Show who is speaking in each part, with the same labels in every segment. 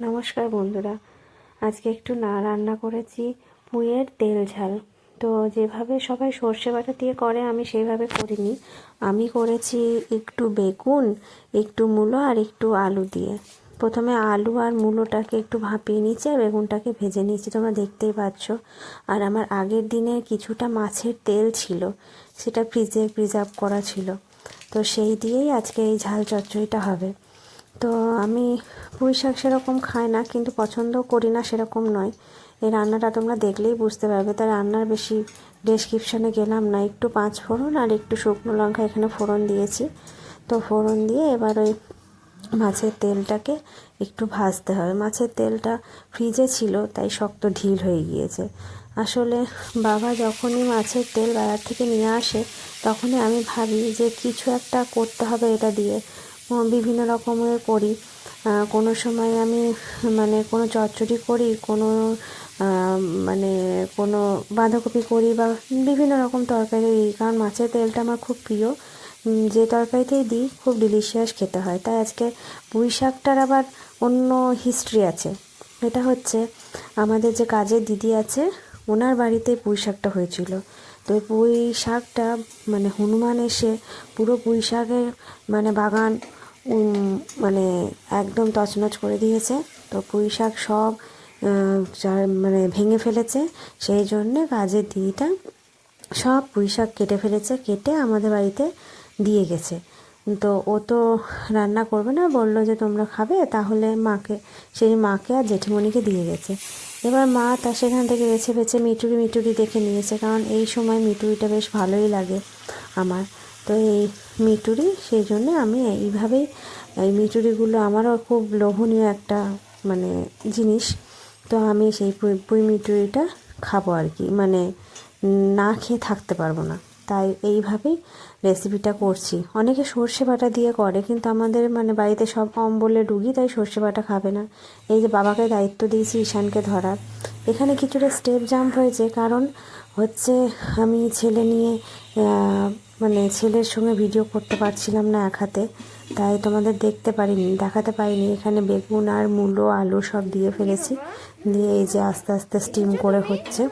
Speaker 1: নমস্কার বন্ধুরা। আজকে একটু না রান্না করেছি পুঁইয়ের তেল ঝাল। তো যেভাবে সবাই সর্ষে বাটা দিয়ে করে, আমি সেইভাবে করিনি। আমি করেছি একটু বেগুন, একটু মূলো আর একটু আলু দিয়ে। প্রথমে আলু আর মূলোটাকে একটু ভাপিয়ে নিয়েছি আর বেগুনটাকে ভেজে নিয়েছি, তোমরা দেখতেই পাচ্ছ। আর আমার আগের দিনে কিছুটা মাছের তেল ছিল, সেটা ফ্রিজে প্রিজার্ভ করা ছিল। তো সেই দিয়েই আজকে এই ঝাল চচ্চড়িটা হবে। তো আমি পুঁই শাক সেরকম খাই না, কিন্তু পছন্দও করি না সেরকম নয়। এই রান্নাটা তোমরা দেখলেই বুঝতে পারবে। তাই রান্নার বেশি ডেসক্রিপশানে গেলাম না। একটু পাঁচ ফোড়ন আর একটু শুকনো লঙ্কা এখানে ফোড়ন দিয়েছি। তো ফোড়ন দিয়ে এবার ওই মাছের তেলটাকে একটু ভাজতে হবে। মাছের তেলটা ফ্রিজে ছিল, তাই শক্ত ঢিল হয়ে গিয়েছে। আসলে বাবা যখনই মাছের তেল বাজার থেকে নিয়ে আসে, তখনই আমি ভাবি যে কিছু একটা করতে হবে এটা দিয়ে। বিভিন্ন রকমের করি। কোনো সময় আমি মানে কোনো চচ্চড়ি করি, কোনো মানে কোনো বাঁধাকপি করি বা বিভিন্ন রকম তরকারি দিই কারণ মাছের তেলটা আমার খুব প্রিয়। যে তরকারিতেই দিই, খুব ডিলিশিয়াস খেতে হয়। তাই আজকে পুঁই শাকটার আবার অন্য হিস্ট্রি আছে। এটা হচ্ছে, আমাদের যে কাজের দিদি আছে, ওনার বাড়িতে পুঁই শাকটা হয়েছিল। তো পুঁই শাকটা মানে হনুমান এসে পুরো পুঁই শাকের মানে বাগান মানে একদম তছনছ করে দিয়েছে। তো পুঁই শাক সব মানে ভেঙে ফেলেছে। সেই জন্যে কাজের দিদিটা সব পুঁই শাক কেটে ফেলেছে, কেটে আমাদের বাড়িতে দিয়ে গেছে। তো ও তো রান্না করবে না, বলল যে তোমরা খাবে, তাহলে মাকে, সেই মাকে আর জেঠিমণিকে দিয়ে গেছে। এবার মা তা সেখান থেকে বেছে বেছে মিটুরি মিটুরি দেখে নিয়েছে, কারণ এই সময় মিটুরিটা বেশ ভালোই লাগে আমার। তো এই মিটুরি সেই জন্যে আমি এইভাবেই এই মিটুরিগুলো আমারও খুব লোভনীয় একটা মানে জিনিস। তো আমি সেই পুঁই মিটুরিটা খাব আর কি। মানে না খেয়ে থাকতে পারব না। তাই এইভাবেই রেসিপিটা করছি। অনেকে সর্ষে বাটা দিয়ে করে, কিন্তু আমাদের মানে বাড়িতে সব অম্বলে রুগী তাই সর্ষে বাটা খাবে না। এই যে বাবাকে দায়িত্ব দিয়েছি ঈশানকে ধরার। এখানে কিছুটা স্টেপ জাম্প হয়েছে, কারণ হচ্ছে আমি ছেলে নিয়ে মানে ছেলের সঙ্গে ভিডিও করতে পারছিলাম না এক হাতে, তাই তোমাদের দেখতে পারিনি, দেখাতে পারিনি। এখানে বেগুন আর মূলো, আলু সব দিয়ে ফেলেছি। দিয়ে এই যে আস্তে আস্তে স্টিম করে হচ্ছে।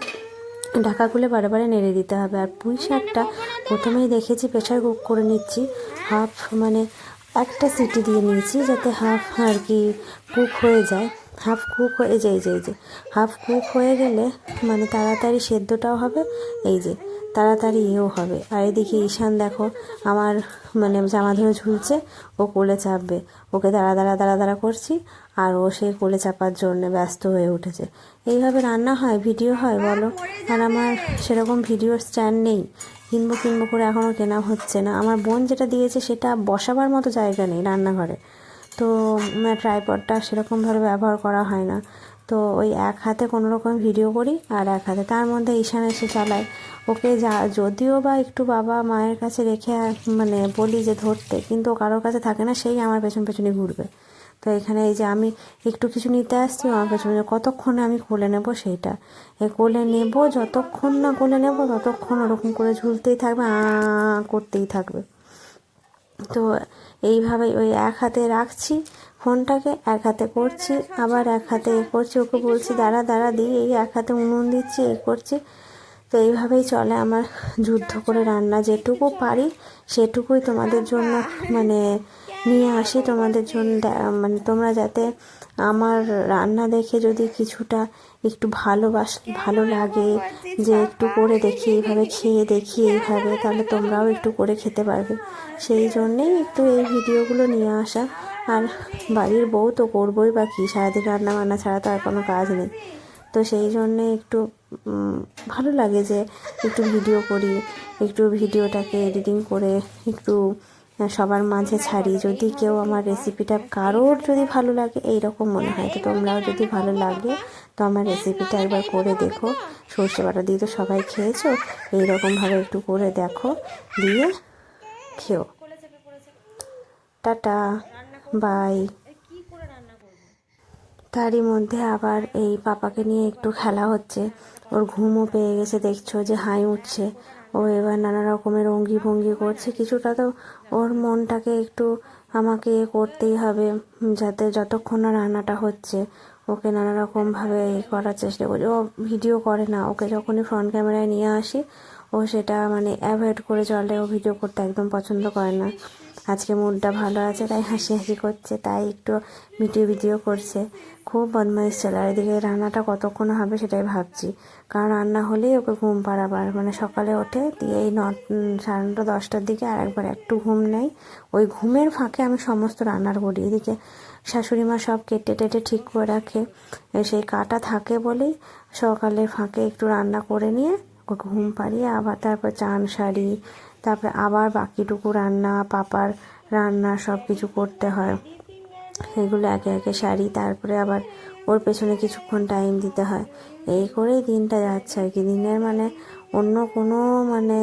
Speaker 1: ঢাকা খুলে বারে বারে নেড়ে দিতে হবে। আর পুঁই শাকটা প্রথমেই দেখেছি প্রেশার কুক করে নিচ্ছি। হাফ মানে একটা সিটি দিয়ে নিয়েছি যাতে হাফ আর কি কুক হয়ে যায়। হাফ কুক হয়ে যায় যে এই যে হাফ কুক হয়ে গেলে মানে তাড়াতাড়ি সেদ্ধটাও হবে। এই যে তাড়াতাড়ি ইয়েও হবে। আর এদিকে ঈশান দেখো, আমার মানে জামা ধরে ঝুলছে, ও কোলে চাপবে। ওকে দাঁড়া দাঁড়া দাঁড়া দাঁড়া করছি, আর ও সেই কোলে চাপার জন্য ব্যস্ত হয়ে উঠেছে। এইভাবে রান্না হয়, ভিডিও হয়, বলো? আর আমার সেরকম ভিডিও স্ট্যান্ড নেই। কিনবো কিনবো করে এখনও কেনা হচ্ছে না। আমার বোন যেটা দিয়েছে সেটা বসাবার মতো জায়গা নেই রান্নাঘরে। তো ট্রাইপডটা সেরকমভাবে ব্যবহার করা হয় না। তো ওই এক হাতে কোনো রকম ভিডিও করি আর এক হাতে। তার মধ্যে ঈশান এসে চালায়। ওকে যা, যদিও বা একটু বাবা মায়ের কাছে রেখে মানে বলি যে ধরতে, কিন্তু কারোর কাছে থাকে না, সেই আমার পেছন পেছনে ঘুরবে। তো এখানে এই যে আমি একটু কিছু নিতে আসছি, আমার পেছনে কতক্ষণে আমি কোলে নেব সেইটা এ কোলে নেব, যতক্ষণ না কোলে নেব, ততক্ষণ ওরকম করে ঝুলতেই থাকবে, আ, করতেই থাকবে। তো এইভাবে ওই এক হাতে রাখছি ফোনটাকে, এক হাতে করছি, আবার এক হাতে এ করছি, ওকে বলছি, দাঁড়া দাঁড়া, দিই, এই এক হাতে উনুন দিচ্ছি এই করছি। তো এইভাবেই চলে আমার যুদ্ধ করে রান্না যেটুকু পারি, সেটুকুই তোমাদের জন্য মানে নিয়ে আসি তোমাদের জন্য মানে তোমরা যাতে আমার রান্না দেখে যদি কিছুটা একটু ভালোবাস, ভালো লাগে, যে একটু করে দেখি, এইভাবে খেয়ে দেখি, এইভাবে, তাহলে তোমরাও একটু করে খেতে পারবে। সেই জন্যেই একটু এই ভিডিওগুলো নিয়ে আসা। আর বাড়ির বউ তো করবোই বা কী? সারাদিন রান্না বান্না ছাড়া তো আর কোনো কাজ নেই। তো সেই জন্যে একটু ভালো লাগে যে একটু ভিডিও করি, একটু ভিডিওটাকে এডিটিং করে একটু সবার মাঝে ছাড়ি। যদি কেউ আমার রেসিপিটা কারোর যদি ভালো লাগে এই রকম মনে হয়। তো তোমরাও যদি ভালো লাগে, তো আমার রেসিপিটা একবার করে দেখো। সর্ষে বাটা দিয়ে তো সবাই খেয়েছো, এইরকমভাবে একটু করে দেখো, দিয়ে খেও। Tata, bye. তারই মধ্যে আবার এই পাপাকে নিয়ে একটু খেলা হচ্ছে। ওর ঘুমও পেয়ে গেছে, দেখছ যে হাই উঠছে। ও এবার নানা রকমের অঙ্গি ভঙ্গি করছে। কিছুটা তো ওর মনটাকে একটু আমাকে করতেই হবে, যাতে যতক্ষণ না রান্নাটা হচ্ছে, ওকে নানা রকমভাবে এ করার চেষ্টা করি। ও ভিডিও করে না, ওকে যখনই ফ্রন্ট ক্যামেরায় নিয়ে আসি, ও সেটা মানে অ্যাভয়েড করে চলে। ও ভিডিও করতে একদম পছন্দ করে না। আজকে মুডটা ভালো আছে, তাই হাসি হাসি করছে, তাই একটু ভিডিও ভিডিও করছে। খুব বদমাইশ ছেলে, আর এদিকে রান্নাটা কতক্ষণ হবে সেটাই ভাবছি। কারণ রান্না হলেই ওকে ঘুম পাড়াবার। মানে সকালে ওঠে, দিয়ে এই ন সাড়ে নটা, দশটার দিকে আর একবার একটু ঘুম নেই। ওই ঘুমের ফাঁকে আমি সমস্ত রান্নার করি। এদিকে শাশুড়ি মা সব কেটে টেটে ঠিক করে রাখে। সেই কাটা থাকে বলেই সকালের ফাঁকে একটু রান্না করে নিয়ে ওকে ঘুম পাড়িয়ে আবার তারপর চান সারি তারপরে আবার বাকিটুকু রান্না, পাপার রান্না সব কিছু করতে হয়। এগুলো একে একে সারি, তারপরে আবার ওর পেছনে কিছুক্ষণ টাইম দিতে হয়। এই করেই দিনটা যাচ্ছে আর কি। দিনের মানে অন্য কোনো মানে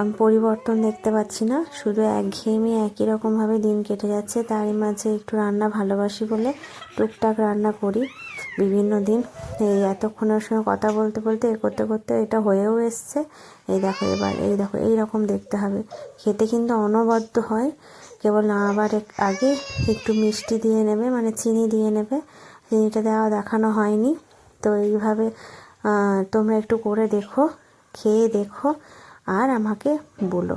Speaker 1: আমি পরিবর্তন দেখতে পাচ্ছি না। শুধু একঘেয়েমি একই রকমভাবে দিন কেটে যাচ্ছে। তারই মাঝে একটু রান্না ভালোবাসি বলে টুকটাক রান্না করি। বিভিন্ন দিন এই এতক্ষণের সঙ্গে কথা বলতে বলতে এ করতে করতে এটা হয়েও এসছে। এই দেখো এবার, এই দেখো, এই রকম দেখতে হবে। খেতে কিন্তু অনবদ্য হয়। কেবল না আবার আগে একটু মিষ্টি দিয়ে নেবে মানে চিনি দিয়ে নেবে। চিনিটা দেওয়া দেখানো হয়নি। তো এইভাবে তোমরা একটু করে দেখো, খেয়ে দেখো, আর আমাকে বলো।